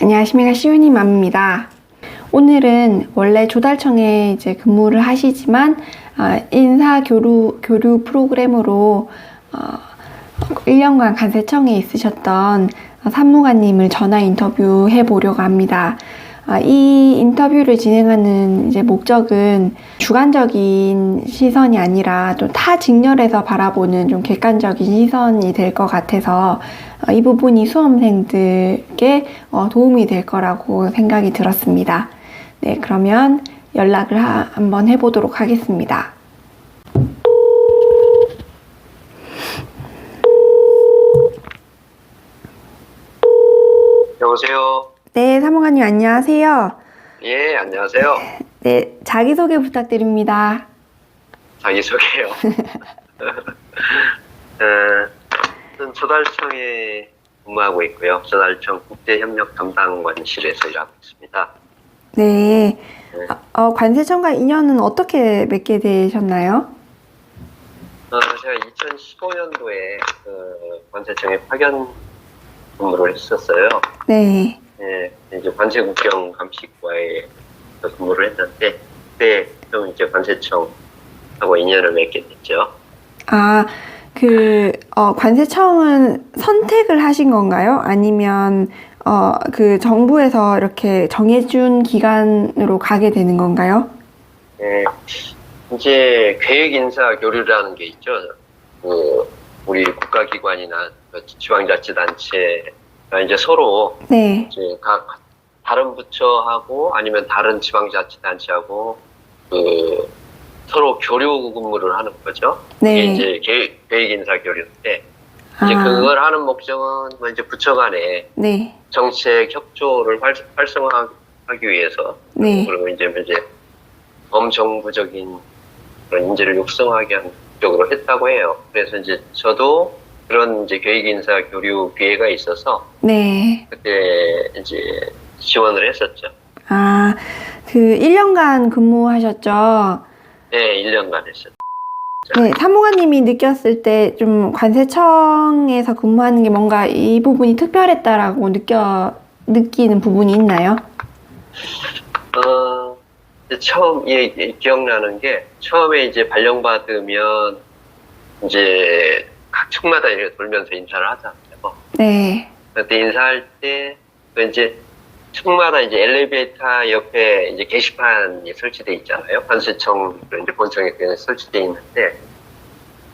안녕하십니까 시윤이 맘입니다. 오늘은 원래 조달청에 이제 근무를 하시지만 아, 인사 교류 교류 프로그램으로 어, 1년간 간세청에 있으셨던 산무관님을 전화 인터뷰해 보려고 합니다. 아, 이 인터뷰를 진행하는 이제 목적은 주관적인 시선이 아니라 또타 직렬에서 바라보는 좀 객관적인 시선이 될 것 같아서 어, 이 부분이 수험생들께 어, 도움이 될 거라고 생각이 들었습니다. 네, 그러면 연락을 하- 한번 해보도록 하겠습니다. 여보세요. 네, 사무관님 안녕하세요. 예, 안녕하세요. 네, 자기소개 부탁드립니다. 자기소개요. 어, 저는 조달청에 근무하고 있고요. 조달청 국제협력 담당관실에서 일하고 있습니다. 네, 네. 어, 어, 관세청과 인연은 어떻게 맺게 되셨나요? 어, 제가 2015년도에 그 관세청에 파견 근무를 했었어요. 네, 예, 이제 관세국경 감식과에 근무를 했는데 그때 좀 이제 관세청하고 인연을 맺게 됐죠. 아, 그, 어, 관세청은 선택을 하신 건가요? 아니면, 어, 그 정부에서 이렇게 정해준 기관으로 가게 되는 건가요? 네, 이제 계획 인사 교류라는 게 있죠. 그 우리 국가기관이나 그 지방자치단체가 이제 서로 네, 이제 각 다른 부처하고 아니면 다른 지방자치단체하고 그 서로 교류 근무를 하는 거죠. 이게 네. 이제 계획, 계획 인사 교류인데 이제 아, 그걸 하는 목적은 뭐 이제 부처 간에 네, 정책 협조를 활, 활성화하기 위해서 네, 그리고 이제 이제 범정부적인 그런 인재를 육성하게 하는 쪽으로 했다고 해요. 그래서 이제 저도 그런 이제 계획 인사 교류 기회가 있어서 네. 그때 이제 지원을 했었죠. 아, 그 1년간 근무하셨죠? 네, 1년간 했었죠. 네, 사무관님이 느꼈을 때 좀 관세청에서 근무하는 게 뭔가 이 부분이 특별했다라고 느껴, 느끼는 부분이 있나요? 어, 처음 예, 예, 기억나는 게 처음에 이제 발령받으면 이제 각 층마다 이렇게 돌면서 인사를 하잖아요. 네, 그때 인사할 때, 그 이제, 층마다 이제 엘리베이터 옆에 이제 게시판이 설치돼 있잖아요. 관세청, 이제 본청에 그냥 설치돼 있는데,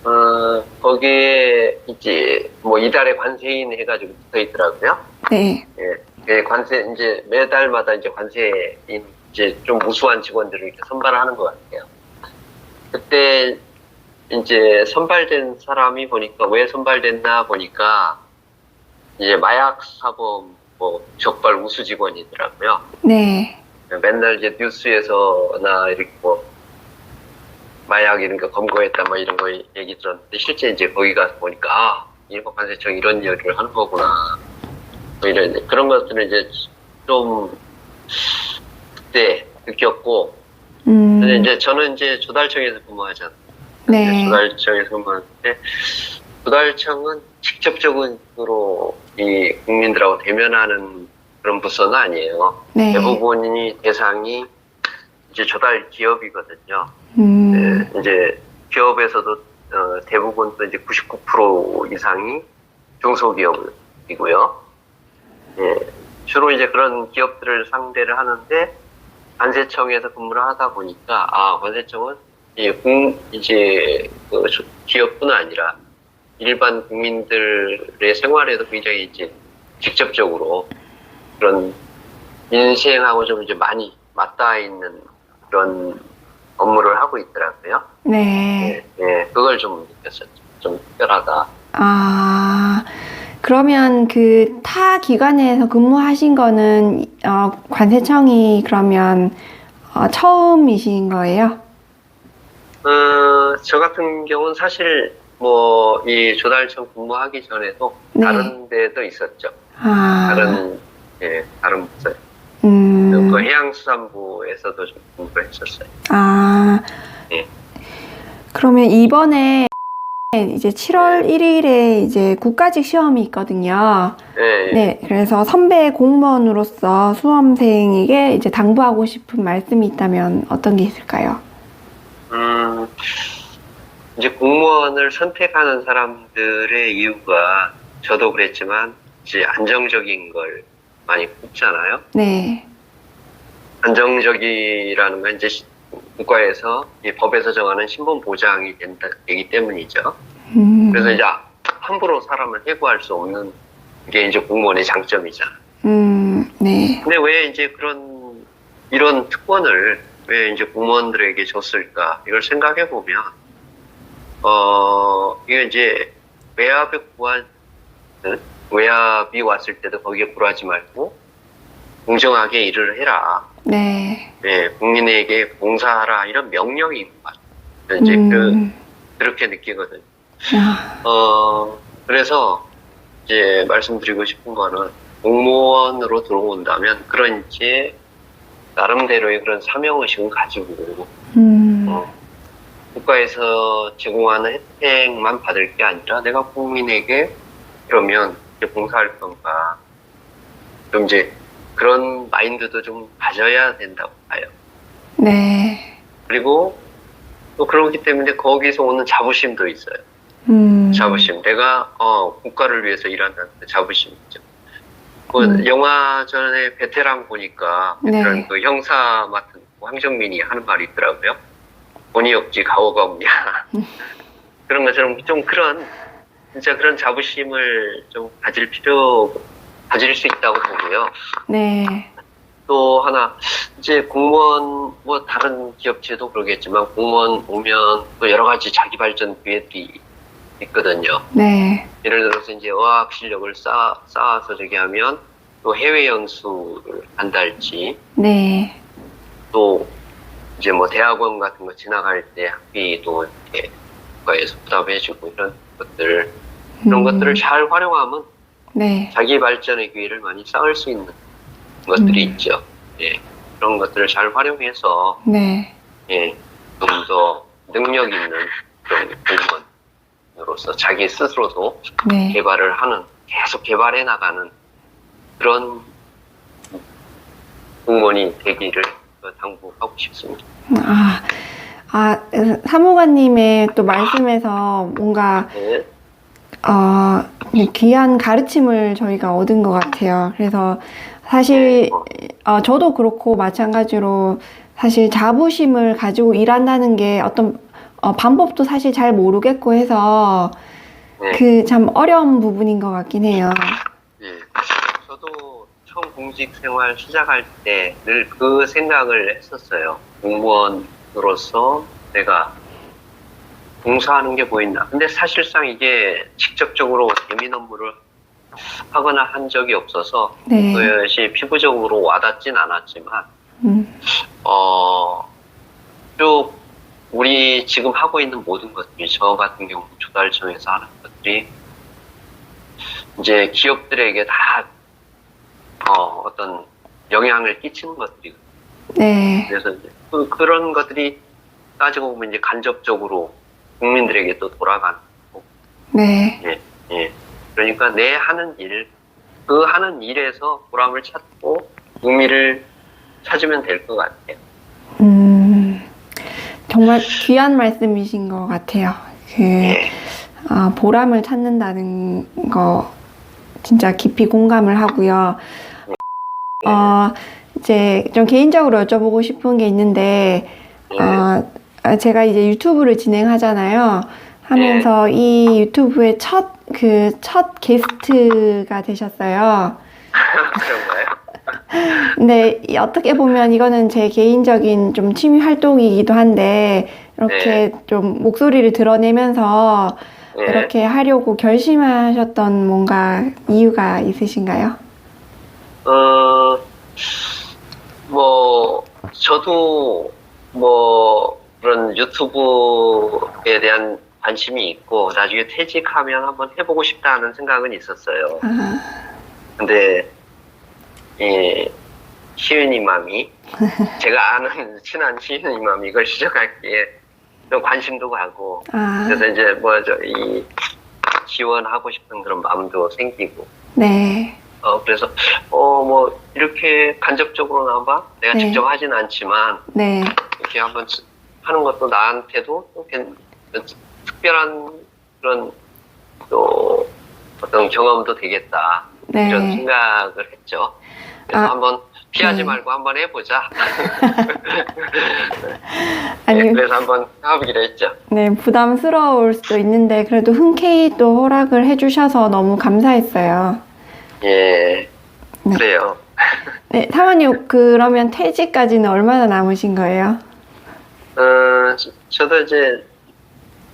어, 거기에 이제, 뭐, 이달에 관세인 해가지고 붙어 있더라고요. 네, 예. 그 관세, 이제 매달마다 이제 관세인, 이제 좀 우수한 직원들을 이렇게 선발하는 것 같아요. 그때 이제 선발된 사람이 보니까 왜 선발됐나 보니까 이제 마약 사범 뭐 적발 우수 직원이더라고요. 네, 맨날 이제 뉴스에서나 이렇게 뭐 마약 이런 거 검거했다 뭐 이런 거 얘기 들었는데 실제 이제 거기 가서 보니까 아 일본 관세청 이런 일을 하는 거구나 뭐 이런 그런 것들은 이제 좀 그때 느꼈고 음, 근데 이제 저는 이제 조달청에서 근무하잖아요. 네, 조달청에서 근무하는데 조달청은 직접적으로 이 국민들하고 대면하는 그런 부서는 아니에요. 네, 대부분이 대상이 이제 조달 기업이거든요. 음, 네, 이제 기업에서도 어, 대부분 또 이제 99% 이상이 중소기업이고요. 예, 주로 이제 그런 기업들을 상대를 하는데 관세청에서 근무를 하다 보니까 아 관세청은 이 국, 이제 그 조- 기업뿐 아니라 일반 국민들의 생활에도 굉장히 이제 직접적으로 그런 인생하고 좀 이제 많이 맞닿아 있는 그런 업무를 하고 있더라고요. 네. 예, 예, 그걸 좀 느꼈었죠. 좀 특별하다. 아, 그러면 그 타 기관에서 근무하신 거는 어, 관세청이 그러면 어, 처음이신 거예요? 어, 저 같은 경우는 사실 뭐 이 조달청 근무하기 전에도 네. 다른 데도 있었죠. 아, 다른 예, 다른 부서. 음, 그 해양수산부에서도 좀 근무를 했었어요. 아, 예. 그러면 이번에 이제 7월 1일에 이제 국가직 시험이 있거든요. 예, 예. 네, 그래서 선배 공무원으로서 수험생에게 이제 당부하고 싶은 말씀이 있다면 어떤 게 있을까요? 음, 이제 공무원을 선택하는 사람들의 이유가 저도 그랬지만 이제 안정적인 걸 많이 꼽잖아요. 네, 안정적이라는 건 이제 시- 국가에서 이 법에서 정하는 신분 보장이 된다, 되기 때문이죠. 음, 그래서 이제 함부로 사람을 해고할 수 없는 게 이제 공무원의 장점이잖아. 음, 네, 근데 왜 이제 그런 이런 특권을 왜 이제 공무원들에게 줬을까 이걸 생각해 보면 어 이게 이제 외압에 구한 외압이 왔을 때도 거기에 굴하지 말고 공정하게 일을 해라. 네, 예, 국민에게 봉사하라 이런 명령이 있는 것 같아요. 이제 그 음, 그렇게 느끼거든요. 아, 어, 그래서 이제 말씀드리고 싶은 거는 공무원으로 들어온다면 그런 이제 나름대로의 그런 사명의식을 가지고 음, 어, 국가에서 제공하는 혜택만 받을 게 아니라 내가 국민에게 그러면 이제 봉사할 건가 좀 이제 그런 마인드도 좀 가져야 된다고 봐요. 네, 그리고 또 그렇기 때문에 거기서 오는 자부심도 있어요. 음, 자부심. 내가 어, 국가를 위해서 일한다는 그 자부심이죠. 그 음. 영화 전에 베테랑 보니까 베테랑 네. 그 형사 맡은 황정민이 하는 말이 있더라고요. 본의 없지 가오가 없냐. 음. 그런 것처럼 좀 그런 진짜 그런 자부심을 좀 가질 필요 가질 수 있다고 보고요. 네, 또 하나 이제 공무원 뭐 다른 기업체도 그러겠지만 공무원 오면 또 여러 가지 자기 발전 기회들이 있거든요. 네, 예를 들어서 이제 어학 실력을 쌓, 쌓아서 저기 하면 또 해외 연수를 간달지 네, 또 이제 뭐 대학원 같은 거 지나갈 때 학비도 이렇게 국가에서 부담해주고 이런 것들 그런 음, 것들을 잘 활용하면 네, 자기 발전의 기회를 많이 쌓을 수 있는 것들이 음. 있죠. 예. 그런 것들을 잘 활용해서 네, 예, 좀 더 능력 있는 그런 공무원으로서 자기 스스로도 네. 개발을 하는 계속 개발해 나가는 그런 공무원이 되기를 당부하고 싶습니다. 아, 아, 사무관님의 또 말씀에서 뭔가, 네, 어, 귀한 가르침을 저희가 얻은 것 같아요. 그래서 사실, 어, 저도 그렇고 마찬가지로 사실 자부심을 가지고 일한다는 게 어떤 어, 방법도 사실 잘 모르겠고 해서 네. 그참 어려운 부분인 것 같긴 해요. 공직 생활 시작할 때 늘 그 생각을 했었어요. 공무원으로서 내가 봉사하는 게 보인다. 근데 사실상 이게 직접적으로 대민 업무를 하거나 한 적이 없어서 네. 그것이 피부적으로 와닿진 않았지만 음, 어, 쭉 우리 지금 하고 있는 모든 것들이 저 같은 경우 조달청에서 하는 것들이 이제 기업들에게 다 어, 어떤 영향을 끼치는 것들이 네. 그래서 이제 그, 그런 것들이 따지고 보면 이제 간접적으로 국민들에게 또 돌아가는 거고 네. 예, 예. 그러니까 내 하는 일, 그 하는 일에서 보람을 찾고 의미를 찾으면 될 것 같아요. 음, 정말 귀한 말씀이신 것 같아요. 그, 예. 아, 보람을 찾는다는 거 진짜 깊이 공감을 하고요. 어, 이제 좀 개인적으로 여쭤보고 싶은 게 있는데, 예. 어, 아, 제가 이제 유튜브를 진행하잖아요. 하면서 이 유튜브의 첫, 그, 첫 게스트가 되셨어요. 그런가요? 근데 이- 어떻게 보면 이거는 제 개인적인 좀 취미 활동이기도 한데, 이렇게 좀 목소리를 드러내면서 예. 이렇게 하려고 결심하셨던 뭔가 이유가 있으신가요? 어, 뭐, 저도 뭐, 그런 유튜브에 대한 관심이 있고, 나중에 퇴직하면 한번 해보고 싶다는 생각은 있었어요. 아, 근데, 예, 시윤 이맘이, 제가 아는 친한 시윤 이맘이 이걸 시작할게 좀 관심도 가고 아, 그래서 이제 뭐죠 이 지원하고 싶은 그런 마음도 생기고 네. 어 그래서 어 뭐 이렇게 간접적으로나마 내가 네. 직접 하진 않지만 네. 이렇게 한번 하는 것도 나한테도 또 특별한 그런 또 어떤 경험도 되겠다 이런 네. 생각을 했죠. 그래서 아, 한번 피하지 네. 말고 한번 해보자. 아니, 네, 그래서 한번 해보기로 했죠. 네, 부담스러울 수도 있는데, 그래도 흔쾌히 또 허락을 해주셔서 너무 감사했어요. 예, 네. 그래요. 네, 사모님, 그러면 퇴직까지는 얼마나 남으신 거예요? 어, 저- 저도 이제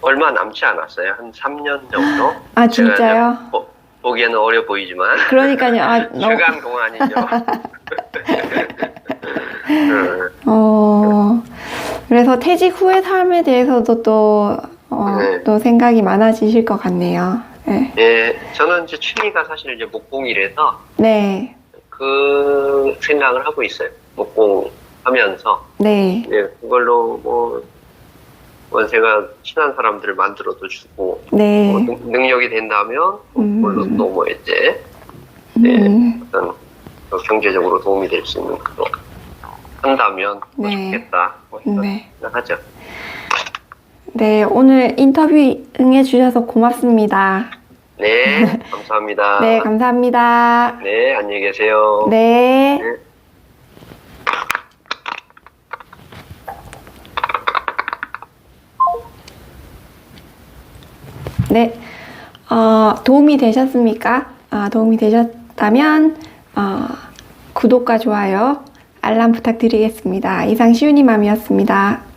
얼마 남지 않았어요. 한 3년 정도. 아, 진짜요? 보, 보기에는 어려 보이지만 그러니까요. 아, 너무, 주간 동안이죠. 음, 어, 그래서 퇴직 후의 삶에 대해서도 또, 어, 네. 또 생각이 많아지실 것 같네요. 네. 예, 저는 이제 취미가 사실 이제 목공이라서 네. 그 생각을 하고 있어요. 목공 하면서 네. 예, 그걸로 뭐, 뭐 제가 친한 사람들을 만들어도 주고 네. 뭐 능- 능력이 된다면 음. 그걸로 또 뭐 이제 예, 음, 어떤 또 경제적으로 도움이 될 수 있는 그거 한다면 뭐 네. 좋겠다 뭐 이런 네. 생각하죠. 네. 오늘 인터뷰 응해주셔서 고맙습니다. 네, 감사합니다. 네, 감사합니다. 네, 안녕히 계세요. 네. 네. 네. 어, 도움이 되셨습니까? 아, 도움이 되셨다면, 어, 구독과 좋아요, 알람 부탁드리겠습니다. 이상 시윤이 맘이었습니다.